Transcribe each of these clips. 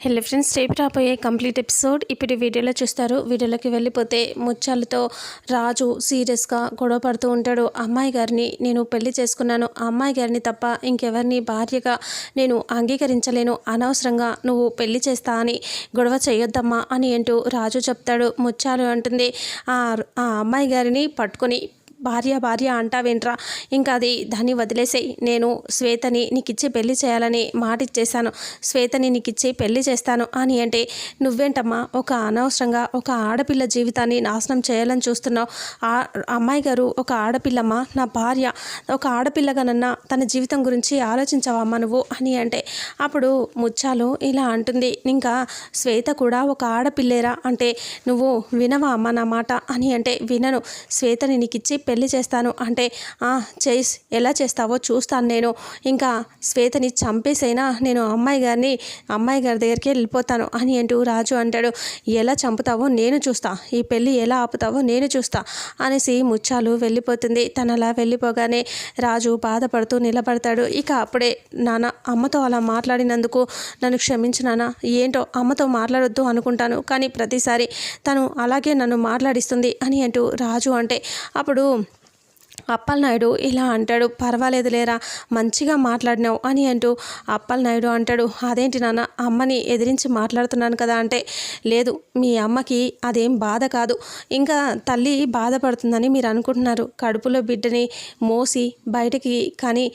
Hello friends రేపు రాబోయే complete episode ఇప్పుడు వీడియోలో చూస్తారు. వీడియోలోకి వెళ్ళిపోతే ముత్యాలతో రాజు సీరియస్గా గొడవ పడుతూ ఉంటాడు. అమ్మాయి గారిని నేను పెళ్ళి చేసుకున్నాను. ఆ అమ్మాయి గారిని తప్ప ఇంకెవరిని భార్యగా నేను అంగీకరించలేను. అనవసరంగా నువ్వు పెళ్ళి చేస్తా అని గొడవ చేయొద్దమ్మా అని అంటూ రాజు చెప్తాడు. ముత్యాలు అంటుంది ఆ ఆ అమ్మాయి గారిని పట్టుకొని భార్య భార్య అంటావేంట్రా? ఇంకా అది దాన్ని వదిలేసేయి. నేను శ్వేతని నీకిచ్చి పెళ్ళి చేయాలని మాట ఇచ్చేశాను శ్వేతని నీకిచ్చి పెళ్ళి చేస్తాను అని అంటే నువ్వేంటమ్మా ఒక అనవసరంగా ఒక ఆడపిల్ల జీవితాన్ని నాశనం చేయాలని చూస్తున్నావు? ఆ అమ్మాయి గారు ఒక ఆడపిల్లమ్మ నా భార్య ఒక ఆడపిల్లగానన్నా తన జీవితం గురించి ఆలోచించవమ్మా నువ్వు అని అంటే అప్పుడు ముచ్చాలు ఇలా అంటుంది. ఇంకా శ్వేత కూడా ఒక ఆడపిల్లేరా అంటే నువ్వు వినవా అమ్మ నా మాట అని అంటే వినను. శ్వేతని నీకిచ్చి పెళ్ళి చేస్తాను. అంటే "ఆ, ఎలా చేస్తావో చూస్తాను నేను. ఇంకా శ్వేతని చంపేసైనా నేను అమ్మాయి గారిని అమ్మాయి గారి దగ్గరికి వెళ్ళిపోతాను అని అంటూ రాజు అంటాడు. ఎలా చంపుతావో నేను చూస్తా. ఈ పెళ్ళి ఎలా ఆపుతావో నేను చూస్తా అనేసి ముచ్చాలు వెళ్ళిపోతుంది. తను అలా వెళ్ళిపోగానే రాజు బాధపడుతూ నిలబడతాడు. ఇక అప్పుడే నాన్న అమ్మతో అలా మాట్లాడినందుకు నన్ను క్షమించు నాన్న. ఏంటో అమ్మతో మాట్లాడొద్దు అనుకుంటాను. కానీ ప్రతిసారి తను అలాగే నన్ను మాట్లాడిస్తుంది అని అంటూ రాజు అంటే అప్పుడు అప్పలనాయుడు ఇలా అంటాడు పర్వాలేదు లేరా మంచిగా మాట్లాడినావు అని అంటూ అప్పలనాయుడు అంటాడు అదేంటి నాన్న అమ్మని ఎదిరించి మాట్లాడుతున్నాను కదా అంటే లేదు మీ అమ్మకి అదేం బాధ కాదు. ఇంకా తల్లి బాధపడుతుందని మీరు అనుకుంటున్నారు. కడుపులో బిడ్డని మోసి బయటికి కానీ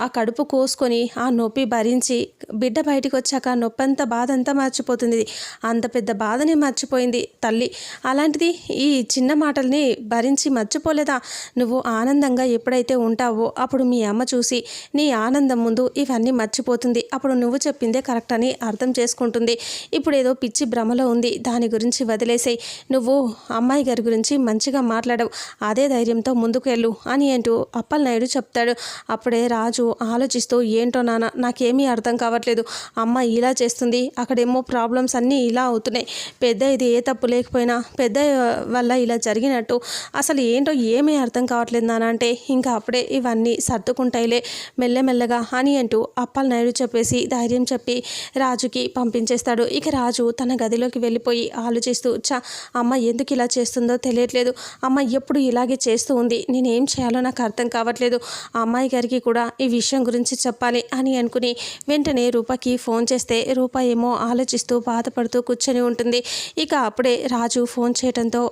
ఆ కడుపు కోసుకొని ఆ నొప్పి భరించి బిడ్డ బయటికి వచ్చాక నొప్పి అంతా బాధ అంతా మర్చిపోతుంది. అంత పెద్ద బాధని మర్చిపోయింది తల్లి. అలాంటిది ఈ చిన్న మాటల్ని భరించి మర్చిపోలేదా? నువ్వు ఆనందంగా ఎప్పుడైతే ఉంటావో అప్పుడు మీ అమ్మ చూసి నీ ఆనందం ముందు ఇవన్నీ మర్చిపోతుంది. అప్పుడు నువ్వు చెప్పిందే కరెక్ట్ అని అర్థం చేసుకుంటుంది. ఇప్పుడు ఏదో పిచ్చి భ్రమలో ఉంది. దాని గురించి వదిలేసేయి. నువ్వు అమ్మాయి గారి గురించి మంచిగా మాట్లాడవు. అదే ధైర్యంతో ముందుకు వెళ్ళు అని అంటూ అప్పలనాయుడు చెప్తాడు. అప్పుడే రాజు ఆలోచిస్తూ ఏంటో నాన్న నాకేమీ అర్థం కావట్లేదు. అమ్మ ఇలా చేస్తుంది. అక్కడేమో ప్రాబ్లమ్స్ అన్నీ ఇలా అవుతున్నాయి. పెద్ద ఇది ఏ తప్పు లేకపోయినా పెద్ద వల్ల ఇలా జరిగినట్టు. అసలు ఏంటో ఏమీ అర్థం కావట్లేదు. నాన్న అంటే ఇంకా అప్పుడే ఇవన్నీ సర్దుకుంటాయిలే మెల్లమెల్లగా అని అంటూ అప్పలనాయుడు చెప్పేసి ధైర్యం చెప్పి రాజుకి పంపించేస్తాడు. ఇక రాజు తన గదిలోకి వెళ్ళిపోయి ఆలోచిస్తూ చా అమ్మ ఎందుకు ఇలా చేస్తుందో తెలియట్లేదు. అమ్మ ఎప్పుడు ఇలాగే చేస్తూ ఉంది. నేనేం చేయాలో నాకు అర్థం కావట్లేదు. ఆ అమ్మాయి గారికి కూడా ఈ విషయం గురించి చెప్పాలి అని అనుకుని వెంటనే రూపకి ఫోన్ చేస్తే రూప ఏమో ఆలోచిస్తూ బాధపడుతూ కూర్చొని ఉంటుంది. ఇక అప్పుడే రాజు ఫోన్ చేయడంతో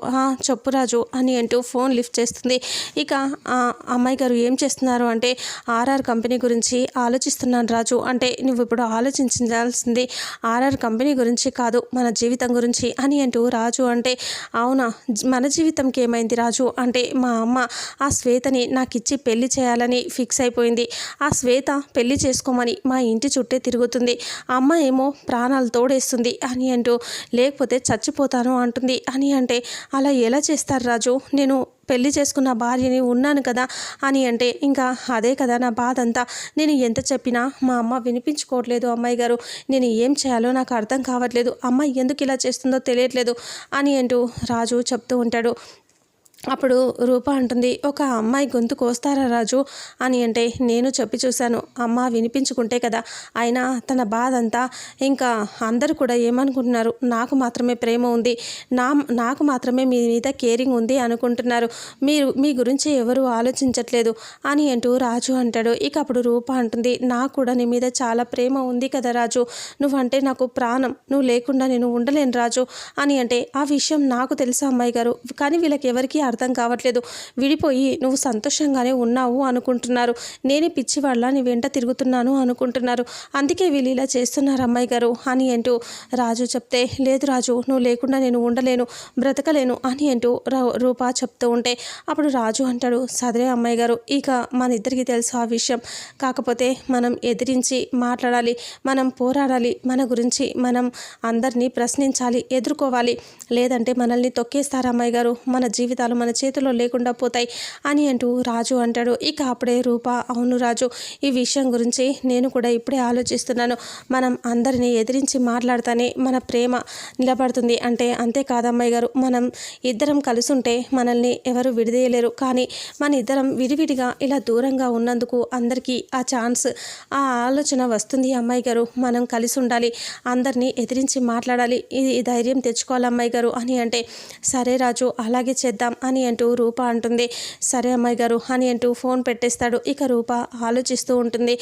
చెప్పు రాజు అని అంటూ ఫోన్ లిఫ్ట్ చేస్తుంది. ఇక ఆ అమ్మాయి గారు ఏం చేస్తున్నారు? అంటే ఆర్ఆర్ కంపెనీ గురించి ఆలోచిస్తున్నాను రాజు. అంటే నువ్వు ఇప్పుడు ఆలోచించాల్సింది ఆర్ఆర్ కంపెనీ గురించి కాదు మన జీవితం గురించి అని అంటూ రాజు. అంటే అవునా మన జీవితంకి ఏమైంది రాజు? అంటే మా అమ్మ ఆ శ్వేతని నాకు ఇచ్చి పెళ్ళి చేయాలని ఫిక్స్ అయిపోయింది. ఆ శ్వేత పెళ్ళి చేసుకోమని మా ఇంటి చుట్టే తిరుగుతుంది. ఆ అమ్మ ఏమో ప్రాణాలు తోడేస్తుంది అని అంటూ లేకపోతే చచ్చిపోతాను అంటుంది. అని అంటే అలా ఎలా చేస్తారు రాజు? నేను పెళ్ళి చేసుకున్న భార్యని ఉన్నాను కదా అని అంటే ఇంకా అదే కదా నా బాధ అంతా నేను ఎంత చెప్పినా మా అమ్మ వినిపించుకోవట్లేదు అమ్మాయి గారు. నేను ఏం చేయాలో నాకు అర్థం కావట్లేదు. అమ్మ ఎందుకు ఇలా చేస్తుందో తెలియట్లేదు అని అంటూ రాజు చెప్తూ ఉంటాడు. అప్పుడు రూప అంటుంది ఒక అమ్మాయి గొంతు కోస్తారా రాజు? అని అంటే నేను చెప్పి చూశాను. అమ్మ వినిపించుకుంటే కదా. అయినా తన బాధ అంతా ఇంకా అందరూ కూడా ఏమనుకుంటున్నారు? నాకు మాత్రమే ప్రేమ ఉంది. నా నాకు మాత్రమే మీ మీద కేరింగ్ ఉంది అనుకుంటున్నారు. మీరు మీ గురించి ఎవరు ఆలోచించట్లేదు అని అంటూ రాజు అంటాడు. ఇక అప్పుడు రూప అంటుంది నాకు కూడా నీ మీద చాలా ప్రేమ ఉంది కదా రాజు. నువ్వంటే నాకు ప్రాణం. నువ్వు లేకుండా నేను ఉండలేను రాజు అని అంటే ఆ విషయం నాకు తెలుసు అమ్మాయి గారు. కానీ వీళ్ళకి ఎవరికీ అర్థం కావట్లేదు. విడిపోయి నువ్వు సంతోషంగానే ఉన్నావు అనుకుంటున్నారు. నేనే పిచ్చివాళ్ళ నీ వెంట తిరుగుతున్నాను అనుకుంటున్నారు. అందుకే వీళ్ళు ఇలా చేస్తున్నారు అమ్మాయి గారు అని అంటూ రాజు చెప్తే లేదు రాజు నువ్వు లేకుండా నేను ఉండలేను బ్రతకలేను అని అంటూ రూప చెప్తూ ఉంటే అప్పుడు రాజు అంటాడు సదరే అమ్మాయి గారు ఇక మన ఇద్దరికి తెలుసు ఆ విషయం. కాకపోతే మనం ఎదిరించి మాట్లాడాలి మనం పోరాడాలి మన గురించి మనం అందరినీ ప్రశ్నించాలి ఎదుర్కోవాలి. లేదంటే మనల్ని తొక్కేస్తారు అమ్మాయి గారు మన జీవితాలు మన చేతిలో లేకుండా పోతాయి అని అంటూ రాజు అంటాడు. ఇక అప్పుడే రూప అవును రాజు ఈ విషయం గురించి నేను కూడా ఇప్పుడే ఆలోచిస్తున్నాను. మనం అందరినీ ఎదిరించి మాట్లాడితేనే మన ప్రేమ నిలబడుతుంది. అంటే అంతే కాదమ్మాయి గారు మనం ఇద్దరం కలిసి ఉంటే మనల్ని ఎవరు విడిదేయలేరు. కానీ మన ఇద్దరం విడివిడిగా ఇలా దూరంగా ఉన్నందుకు అందరికీ ఆ ఛాన్స్ ఆ ఆలోచన వస్తుంది అమ్మాయి గారు. మనం కలిసి ఉండాలి అందరినీ ఎదిరించి మాట్లాడాలి. ఇది ధైర్యం తెచ్చుకోవాలి అమ్మాయి గారు అని అంటే సరే రాజు అలాగే చేద్దాం అని అంటూ రూప అంటుంది. సరే అమ్మాయి గారు అని అంటూ ఫోన్ పెట్టేస్తాడు. ఇక రూప ఆలోచిస్తూ ఉంటుంది.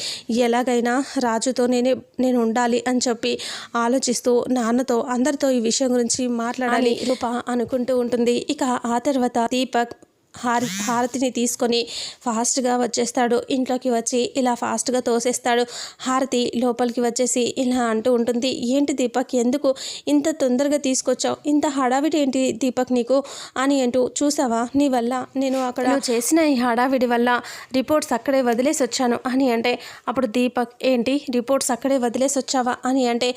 ఎలాగైనా రాజుతో నేనే నేను ఉండాలి అని చెప్పి ఆలోచిస్తూ నాన్నతో అందరితో ఈ విషయం గురించి మాట్లాడాలి రూప అనుకుంటూ ఉంటుంది. ఇక ఆ తర్వాత దీపక్ హార హారతిని తీసుకొని ఫాస్ట్గా వచ్చేస్తాడు. ఇంట్లోకి వచ్చి ఇలా ఫాస్ట్గా తోసేస్తాడు. హారతి లోపలికి వచ్చేసి ఇలా అంటూ ఉంటుంది. ఏంటి దీపక్? ఎందుకు ఇంత తొందరగా తీసుకొచ్చావు? ఇంత హడావిడి ఏంటి దీపక్ నీకు? అని అంటూ చూసావా? నీ వల్ల నేను అక్కడ చేసిన ఈ హడావిడి వల్ల రిపోర్ట్స్ అక్కడే వదిలేసి వచ్చాను అని అంటే అప్పుడు దీపక్ ఏంటి? రిపోర్ట్స్ అక్కడే వదిలేసి వచ్చావా? అని అంటే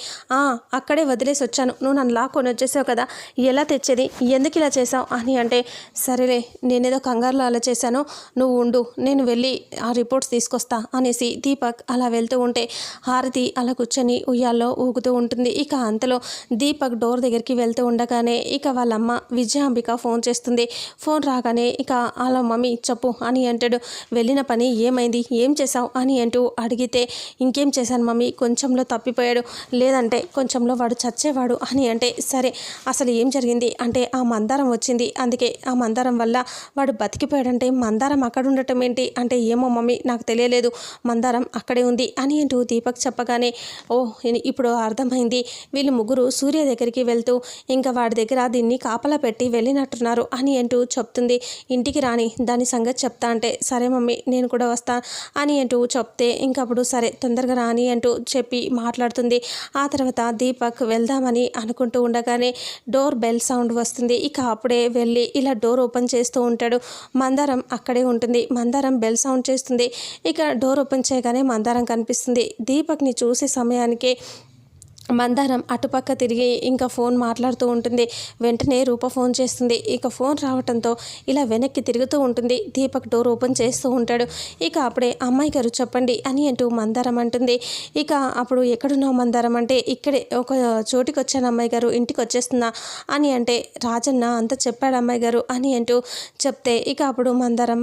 అక్కడే వదిలేసి వచ్చాను. నువ్వు నన్ను లాక్కొని వచ్చేసావు కదా? ఎలా తెచ్చేది? ఎందుకు ఇలా చేసావు అని అంటే సరేలే నేను నేనేదో కంగారులో అలా చేశాను నువ్వు ఉండు నేను వెళ్ళి ఆ రిపోర్ట్స్ తీసుకొస్తా అనేసి దీపక్ అలా వెళ్తూ ఉంటే హారతి అలా కూర్చొని ఉయ్యాల్లో ఊగుతూ ఉంటుంది. ఇక అంతలో దీపక్ డోర్ దగ్గరికి వెళ్తూ ఉండగానే ఇక వాళ్ళమ్మ విజయాంబిక ఫోన్ చేస్తుంది. ఫోన్ రాగానే ఇక అలా మమ్మీ చెప్పు అని అంటాడు. వెళ్ళిన పని ఏమైంది? ఏం చేసావు అని అంటూ అడిగితే ఇంకేం చేశాను మమ్మీ? కొంచెంలో తప్పిపోయాడు. లేదంటే కొంచెంలో వాడు చచ్చేవాడు అని అంటే సరే అసలు ఏం జరిగింది? అంటే ఆ మందారం వచ్చింది. అందుకే ఆ మందారం వల్ల వాడు బతికిపోయాడంటే మందారం అక్కడ ఉండటం ఏంటి? అంటే ఏమో మమ్మీ నాకు తెలియలేదు. మందారం అక్కడే ఉంది అని అంటూ దీపక్ చెప్పగానే ఓ ఇప్పుడు అర్థమైంది. వీళ్ళు ముగ్గురు సూర్య దగ్గరికి వెళ్తూ ఇంకా వాడి దగ్గర దీన్ని కాపలా పెట్టి వెళ్ళినట్టున్నారు అని అంటూ చెప్తుంది. ఇంటికి రాని దాని సంగతి చెప్తా అంటే సరే మమ్మీ నేను కూడా వస్తా అని అంటూ చెప్తే ఇంకప్పుడు సరే తొందరగా రాని అంటూ చెప్పి మాట్లాడుతుంది. ఆ తర్వాత దీపక్ వెళ్దామని అనుకుంటూ ఉండగానే డోర్ బెల్ సౌండ్ వస్తుంది. ఇక అప్పుడే వెళ్ళి ఇలా డోర్ ఓపెన్ చేస్తూ ఉంటాడు. మందారం అక్కడే ఉంటుంది. మందారం బెల్ సౌండ్ చేస్తుంది. ఇక డోర్ ఓపెన్ చేయగానే మందారం కనిపిస్తుంది. దీపక్ని చూసే సమయానికి మందారం అటుపక్క తిరిగి ఇంకా ఫోన్ మాట్లాడుతూ ఉంటుంది. వెంటనే రూప ఫోన్ చేస్తుంది. ఇక ఫోన్ రావడంతో ఇలా వెనక్కి తిరుగుతూ ఉంటుంది. దీపక్ డోర్ ఓపెన్ చేస్తూ ఉంటాడు. ఇక అప్పుడే అమ్మాయి గారు చెప్పండి అని అంటూ మందారం అంటుంది. ఇక అప్పుడు ఎక్కడున్నావు మందారం అంటే ఇక్కడే ఒక చోటికి వచ్చాను అమ్మాయి గారు ఇంటికి వచ్చేస్తున్నా అని అంటే రాజన్న అంత చెప్పాడు అమ్మాయి గారు అని అంటూ చెప్తే ఇక అప్పుడు మందారం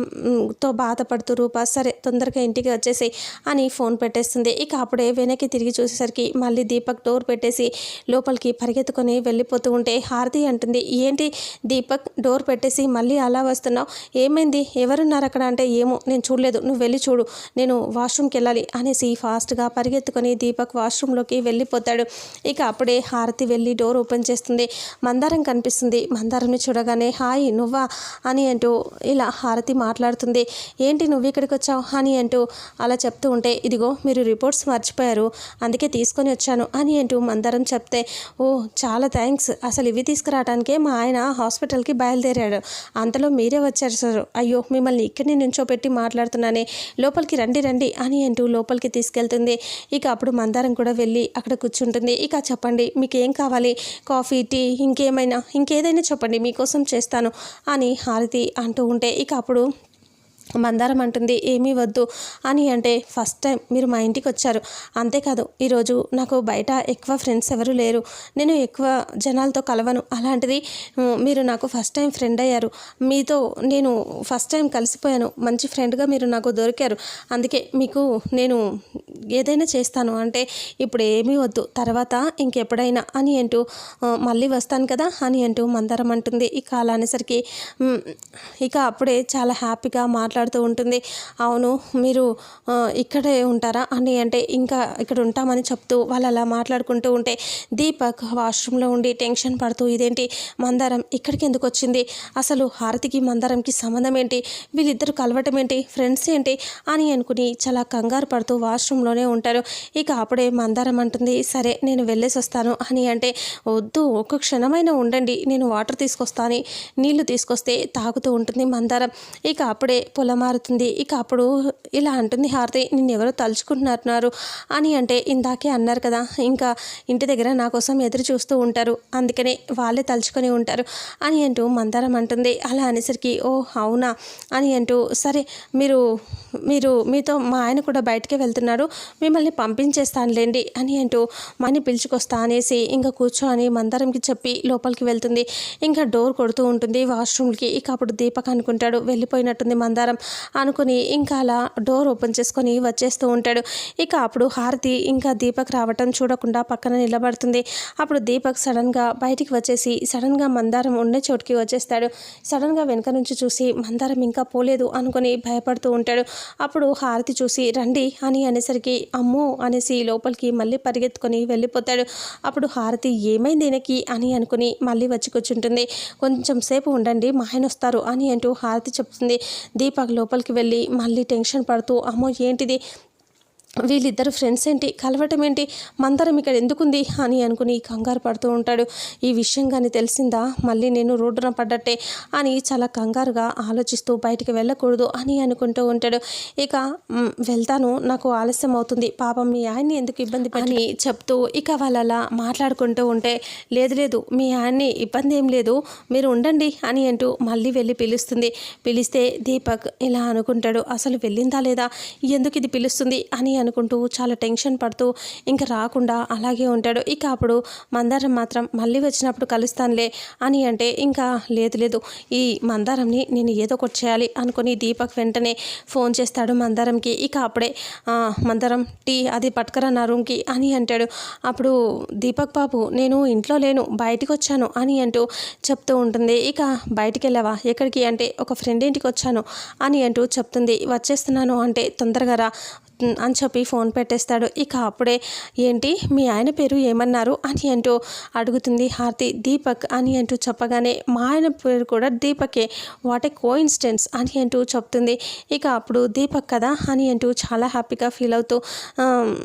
తో బాధపడుతూ రూప సరే తొందరగా ఇంటికి వచ్చేసి అని ఫోన్ పెట్టేస్తుంది. ఇక అప్పుడే వెనక్కి తిరిగి చూసేసరికి మళ్ళీ దీపక్ డోర్ పెట్టేసి లోపలికి పరిగెత్తుకొని వెళ్ళిపోతూ ఉంటే హారతి అంటుంది ఏంటి దీపక్ డోర్ పెట్టేసి మళ్ళీ అలా వస్తున్నావు? ఏమైంది? ఎవరున్నారు అక్కడ? అంటే ఏమో నేను చూడలేదు. నువ్వు వెళ్ళి చూడు. నేను వాష్రూమ్కి వెళ్ళాలి అనేసి ఫాస్ట్గా పరిగెత్తుకొని దీపక్ వాష్రూమ్లోకి వెళ్ళిపోతాడు. ఇక అప్పుడే హారతి వెళ్ళి డోర్ ఓపెన్ చేస్తుంది. మందారం కనిపిస్తుంది. మందారంని చూడగానే హాయ్ నువ్వా? అని అంటూ ఇలా హారతి మాట్లాడుతుంది. ఏంటి నువ్వు ఇక్కడికి వచ్చావు? అని అంటూ అలా చెప్తూ ఉంటే ఇదిగో మీరు రిపోర్ట్స్ మర్చిపోయారు. అందుకే తీసుకొని వచ్చాను అని అంటూ మందారం చెప్తే ఓ చాలా థ్యాంక్స్ అసలు ఇవి తీసుకురావడానికే మా ఆయన హాస్పిటల్కి బయలుదేరాడు. అంతలో మీరే వచ్చారు సార్. అయ్యో మిమ్మల్ని ఇక్కడిని నించోపెట్టి మాట్లాడుతున్నానే. లోపలికి రండి రండి అని అంటూ లోపలికి తీసుకెళ్తుంది. ఇక అప్పుడు మందారం కూడా వెళ్ళి అక్కడ కూర్చుంటుంది. ఇక చెప్పండి మీకు ఏం కావాలి? కాఫీ టీ ఇంకేమైనా? ఇంకేదైనా చెప్పండి మీకోసం చేస్తాను అని హారతి అంటూ ఉంటే ఇక అప్పుడు మందారం అంటుంది ఏమీ వద్దు అని అంటే ఫస్ట్ టైం మీరు మా ఇంటికి వచ్చారు. అంతేకాదు ఈరోజు నాకు బయట ఎక్కువ ఫ్రెండ్స్ ఎవరు లేరు. నేను ఎక్కువ జనాలతో కలవను. అలాంటిది మీరు నాకు ఫస్ట్ టైం ఫ్రెండ్ అయ్యారు. మీతో నేను ఫస్ట్ టైం కలిసిపోయాను. మంచి ఫ్రెండ్గా మీరు నాకు దొరికారు. అందుకే మీకు నేను ఏదైనా చేస్తాను. అంటే ఇప్పుడు ఏమీ వద్దు. తర్వాత ఇంకెప్పుడైనా అని అంటూ మళ్ళీ వస్తాను కదా అని అంటూ మందారం అంటుంది. ఇక అలా అనేసరికి ఇక అప్పుడే చాలా హ్యాపీగా మాట్లాడుతూ ఉంటుంది. అవును మీరు ఇక్కడే ఉంటారా? అని అంటే ఇంకా ఇక్కడ ఉంటామని చెప్తూ వాళ్ళు అలా మాట్లాడుకుంటూ ఉంటే దీపక్ వాష్రూమ్లో ఉండి టెన్షన్ పడుతూ ఇదేంటి మందారం ఇక్కడికి ఎందుకు వచ్చింది? అసలు హారతికి మందారంకి సంబంధం ఏంటి? వీళ్ళిద్దరు కలవటం ఏంటి? ఫ్రెండ్స్ ఏంటి? అని అనుకుని చాలా కంగారు పడుతూ వాష్రూమ్లోనే ఉంటారు. ఇక అప్పుడే మందారం అంటుంది సరే నేను వెళ్ళేసి వస్తాను. అని అంటే వద్దు ఒక్క క్షణమైనా ఉండండి. నేను వాటర్ తీసుకొస్తాను నీళ్ళు తీసుకొస్తే తాగుతూ ఉంటుంది మందారం. ఇక అప్పుడే పొలం మారుతుంది. ఇక అప్పుడు ఇలా అంటుంది హారతి నిన్ను ఎవరో తలుచుకుంటున్నారు అని అంటే ఇందాకే అన్నారు కదా ఇంకా ఇంటి దగ్గర నా కోసం ఎదురు చూస్తూ ఉంటారు. అందుకనే వాళ్ళే తలుచుకొని ఉంటారు అని అంటూ మందారం అంటుంది. అలా అనేసరికి ఓ అవునా? అని అంటూ సరే మీరు మీరు మీతో మా ఆయన కూడా బయటకే వెళ్తున్నారు మిమ్మల్ని పంపించేస్తానులేండి అని అంటూ మని పిలుచుకొస్తా అనేసి ఇంకా కూర్చో అని మందారంకి చెప్పి లోపలికి వెళ్తుంది. ఇంకా డోర్ కొడుతూ ఉంటుంది వాష్రూమ్కి. ఇక అప్పుడు దీపక్ అనుకుంటాడు వెళ్ళిపోయినట్టుంది మందారం. అనుకుని ఇంకా అలా డోర్ ఓపెన్ చేసుకొని వచ్చేస్తూ ఉంటాడు. ఇక అప్పుడు హారతి ఇంకా దీపక్ రావటం చూడకుండా పక్కన నిలబడుతుంది. అప్పుడు దీపక్ సడన్గా బయటికి వచ్చేసి సడన్గా మందారం ఉండే చోటుకి వచ్చేస్తాడు. సడన్గా వెనక నుంచి చూసి మందారం ఇంకా పోలేదు అనుకుని భయపడుతూ ఉంటాడు. అప్పుడు హారతి చూసి రండి అని అనేసరికి అమ్మో అనేసి లోపలికి మళ్ళీ పరిగెత్తుకొని వెళ్ళిపోతాడు. అప్పుడు హారతి ఏమైంది ఈయనకి అని అనుకుని మళ్ళీ వచ్చి కూర్చుంటుంది. కొంచెం సేపు ఉండండి మా ఆయన వస్తారు అని అంటూ హారతి చెప్తుంది. దీపక్ లోపలికి వెళ్ళి మళ్ళీ టెన్షన్ పడుతూ అమ్మో ఏంటిది? వీళ్ళిద్దరు ఫ్రెండ్స్ ఏంటి? కలవటం ఏంటి? మందరం ఇక్కడ ఎందుకుంది? అని అనుకుని కంగారు పడుతూ ఉంటాడు. ఈ విషయం కానీ తెలిసిందా? మళ్ళీ నేను రోడ్డున పడ్డట్టే అని చాలా కంగారుగా ఆలోచిస్తూ బయటికి వెళ్ళకూడదు అని అనుకుంటూ ఉంటాడు. ఇక వెళ్తాను. నాకు ఆలస్యం అవుతుంది. పాపం మీ ఆయన్ని ఎందుకు ఇబ్బంది అని చెప్తూ ఇక వాళ్ళు అలా మాట్లాడుకుంటూ ఉంటే లేదు లేదు. మీ ఆయన్ని ఇబ్బంది ఏం లేదు. మీరు ఉండండి అని అంటూ మళ్ళీ వెళ్ళి పిలుస్తుంది. పిలిస్తే దీపక్ ఇలా అనుకుంటాడు. అసలు వెళ్ళిందా లేదా? ఎందుకు ఇది పిలుస్తుంది? అని అనుకుంటూ చాలా టెన్షన్ పడుతూ ఇంకా రాకుండా అలాగే ఉంటాడు. ఇక అప్పుడు మందారం మాత్రం మళ్ళీ వచ్చినప్పుడు కలుస్తానులే అని అంటే ఇంకా లేదు లేదు. ఈ మందారంని నేను ఏదో ఒకటి చేయాలి అనుకుని దీపక్ వెంటనే ఫోన్ చేస్తాడు మందారంకి. ఇక అప్పుడే మందారం టీ అది పట్టుకరా నా రూమ్కి అని అంటాడు. అప్పుడు దీపక్ బాబు నేను ఇంట్లో లేను బయటికి వచ్చాను అని అంటూ చెప్తూ ఉంటుంది. ఇక బయటికి వెళ్ళావా? ఎక్కడికి? అంటే ఒక ఫ్రెండ్ ఇంటికి వచ్చాను అని అంటూ చెప్తుంది. వచ్చేస్తున్నాను అంటే తొందరగా రా అని చెప్పి ఫోన్ పెట్టేస్తాడు. ఇక అప్పుడే ఏంటి మీ ఆయన పేరు ఏమన్నారు? అని అంటూ అడుగుతుంది హారతి. దీపక్ అని అంటూ చెప్పగానే మా ఆయన పేరు కూడా దీపకే. వాట్ ఏ కో ఇన్స్టెన్స్ అని అంటూ చెప్తుంది. ఇక అప్పుడు దీపక్ కదా అని అంటూ చాలా హ్యాపీగా ఫీల్ అవుతూ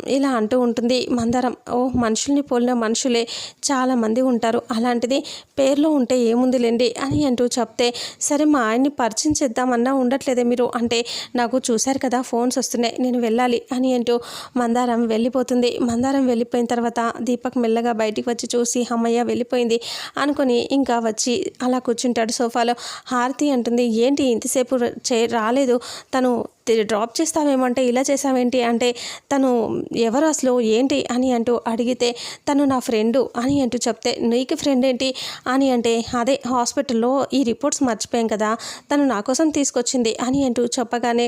ఇలా అంటూ ఉంటుంది. మందరం ఓ మనుషుల్ని పోలిన మనుషులే చాలామంది ఉంటారు. అలాంటిది పేర్లో ఉంటే ఏముందిలేండి? అని అంటూ చెప్తే సరే మా ఆయన్ని పరిచయం చేద్దామన్నా ఉండట్లేదే మీరు. అంటే నాకు చూశారు కదా ఫోన్స్ వస్తున్నాయి. నేను వెళ్ళాలి అని అంటూ మందారం వెళ్ళిపోతుంది. మందారం వెళ్ళిపోయిన తర్వాత దీపక్ మెల్లగా బయటికి వచ్చి చూసి అమ్మయ్య వెళ్ళిపోయింది అనుకుని ఇంకా వచ్చి అలా కూర్చుంటాడు సోఫాలో. హారతి అంటుంది ఏంటి ఇంతసేపు చే రాలేదు. తను డ్రాప్ డ్రాప్ చేస్తావేమంటే ఇలా చేసావేంటి అంటే తను ఎవరు అసలు ఏంటి అని అంటూ అడిగితే తను నా ఫ్రెండు అని అంటూ చెప్తే నీకు ఫ్రెండ్ ఏంటి? అని అంటే అదే హాస్పిటల్లో ఈ రిపోర్ట్స్ మర్చిపోయాం కదా. తను నా కోసం తీసుకొచ్చింది అని అంటూ చెప్పగానే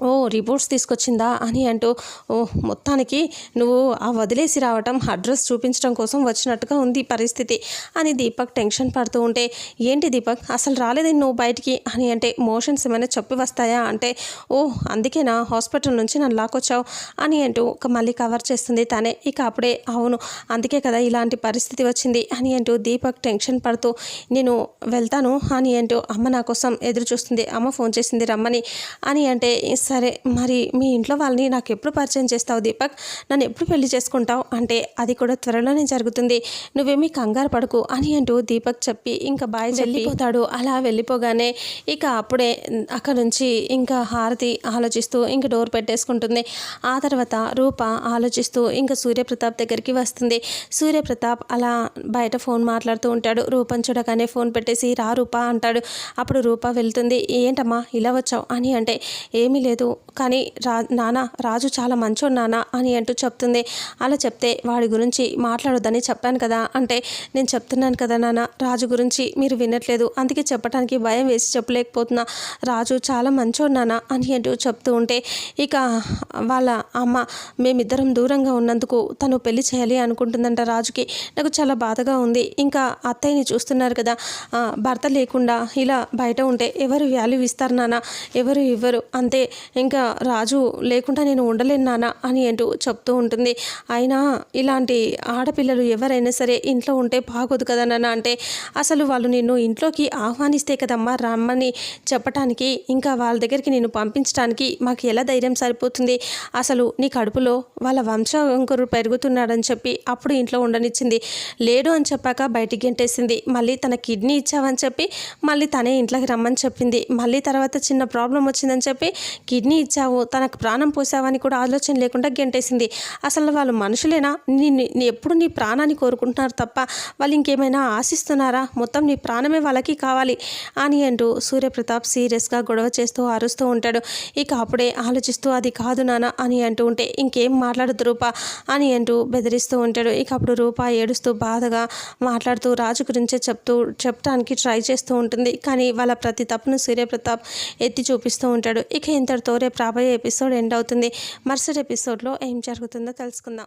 ఓ రిపోర్ట్స్ తీసుకొచ్చిందా అని అంటూ ఓ మొత్తానికి నువ్వు ఆ వదిలేసి రావటం అడ్రస్ చూపించడం కోసం వచ్చినట్టుగా ఉంది పరిస్థితి అని దీపక్ టెన్షన్ పడుతూ ఉంటే ఏంటి దీపక్? అసలు రాలేదు నువ్వు బయటికి? అని అంటే మోషన్స్ ఏమైనా చెప్పి వస్తాయా? అంటే ఓ అందుకేనా? హాస్పిటల్ నుంచి నన్ను లాక్కొచ్చావు? అని అంటూ ఒక మళ్ళీ కవర్ చేస్తుంది తనే. ఇక అప్పుడే అవును అందుకే కదా ఇలాంటి పరిస్థితి వచ్చింది అని అంటూ దీపక్ టెన్షన్ పడుతూ నేను వెళ్తాను అని అంటూ అమ్మ నా కోసం ఎదురు చూస్తుంది అమ్మ ఫోన్ చేసింది రమ్మని అని అంటే సరే మరి మీ ఇంట్లో వాళ్ళని నాకు ఎప్పుడు పరిచయం చేస్తావు దీపక్? నన్ను ఎప్పుడు పెళ్ళి చేసుకుంటావు? అంటే అది కూడా త్వరలోనే జరుగుతుంది. నువ్వేమీ కంగారు పడకు అని అంటూ దీపక్ చెప్పి ఇంకా బాయ్ వెళ్ళిపోతాడు. అలా వెళ్ళిపోగానే ఇక అప్పుడే అక్కడ నుంచి ఇంకా హారతి ఆలోచిస్తూ ఇంకా డోర్ పెట్టేసుకుంటుంది. ఆ తర్వాత రూప ఆలోచిస్తూ ఇంకా సూర్యప్రతాప్ దగ్గరికి వస్తుంది. సూర్యప్రతాప్ అలా బయట ఫోన్ మాట్లాడుతూ ఉంటాడు. రూపం చూడగానే ఫోన్ పెట్టేసి రా రూప అంటాడు. అప్పుడు రూప వెళ్తుంది. ఏంటమ్మా ఇలా వచ్చావు? అని అంటే ఏమీ లేదు. కానీ రా నాన్న రాజు చాలా మంచోడు నాన్న అని అంటూ చెప్తుంది. అలా చెప్తే వాడి గురించి మాట్లాడొద్దని చెప్పాను కదా. అంటే నేను చెప్తున్నాను కదా నాన్న రాజు గురించి మీరు వినట్లేదు. అందుకే చెప్పడానికి భయం వేసి చెప్పలేకపోతున్నా. రాజు చాలా మంచోడు నాన్న అని అంటూ చెప్తూ ఉంటే ఇక వాళ్ళ అమ్మ మేమిద్దరం దూరంగా ఉన్నందుకు తను పెళ్ళి చేయాలి అనుకుంటుందంట రాజుకి. నాకు చాలా బాధగా ఉంది. ఇంకా అత్తయ్యని చూస్తున్నారు కదా. భర్త లేకుండా ఇలా బయట ఉంటే ఎవరు వాల్యూ ఇస్తారు నాన్న ఎవరు ఇవ్వరు. అంతే ఇంకా రాజు లేకుండా నేను ఉండలేను నాన్న అని అంటూ చెప్తూ ఉంటుంది. అయినా ఇలాంటి ఆడపిల్లలు ఎవరైనా సరే ఇంట్లో ఉంటే బాగోదు కదా నాన్న అంటే అసలు వాళ్ళు నిన్ను ఇంట్లోకి ఆహ్వానిస్తే కదమ్మా రమ్మని చెప్పటానికి ఇంకా వాళ్ళ దగ్గరికి నేను పంపించడానికి మాకు ఎలా ధైర్యం సరిపోతుంది? అసలు నీ కడుపులో వాళ్ళ వంశంకురు పెరుగుతున్నాడని చెప్పి అప్పుడు ఇంట్లో ఉండనిచ్చింది. లేడు అని చెప్పాక బయటికి గెంటేసింది. మళ్ళీ తన కిడ్నీ ఇచ్చావని చెప్పి మళ్ళీ తనే ఇంట్లోకి రమ్మని చెప్పింది. మళ్ళీ తర్వాత చిన్న ప్రాబ్లం వచ్చిందని చెప్పి కిడ్నీ ఇచ్చావు తనకు ప్రాణం పోసావని కూడా ఆలోచన లేకుండా గెంటేసింది. అసలు వాళ్ళు మనుషులేనా? నీ ఎప్పుడు నీ ప్రాణాన్ని కోరుకుంటున్నారు తప్ప వాళ్ళు ఇంకేమైనా ఆశిస్తున్నారా? మొత్తం నీ ప్రాణమే వాళ్ళకి కావాలి అని అంటూ సూర్యప్రతాప్ సీరియస్గా గొడవ చేస్తూ అరుస్తూ ఉంటాడు. ఇక అప్పుడే ఆలోచిస్తూ అది కాదు నాన్న అని అంటూ ఉంటే ఇంకేం మాట్లాడదు రూపా అని అంటూ బెదిరిస్తూ ఉంటాడు. ఇక అప్పుడు రూప ఏడుస్తూ బాధగా మాట్లాడుతూ రాజు గురించే చెప్తూ చెప్పడానికి ట్రై చేస్తూ ఉంటుంది. కానీ వాళ్ళ ప్రతి తప్పును సూర్యప్రతాప్ ఎత్తి చూపిస్తూ ఉంటాడు. ఇక ఇంతటితో రేపు రాబోయే ఎపిసోడ్ ఎండ్ అవుతుంది. మరుసటి ఎపిసోడ్లో ఏం జరుగుతుందో తెలుసుకుందాం.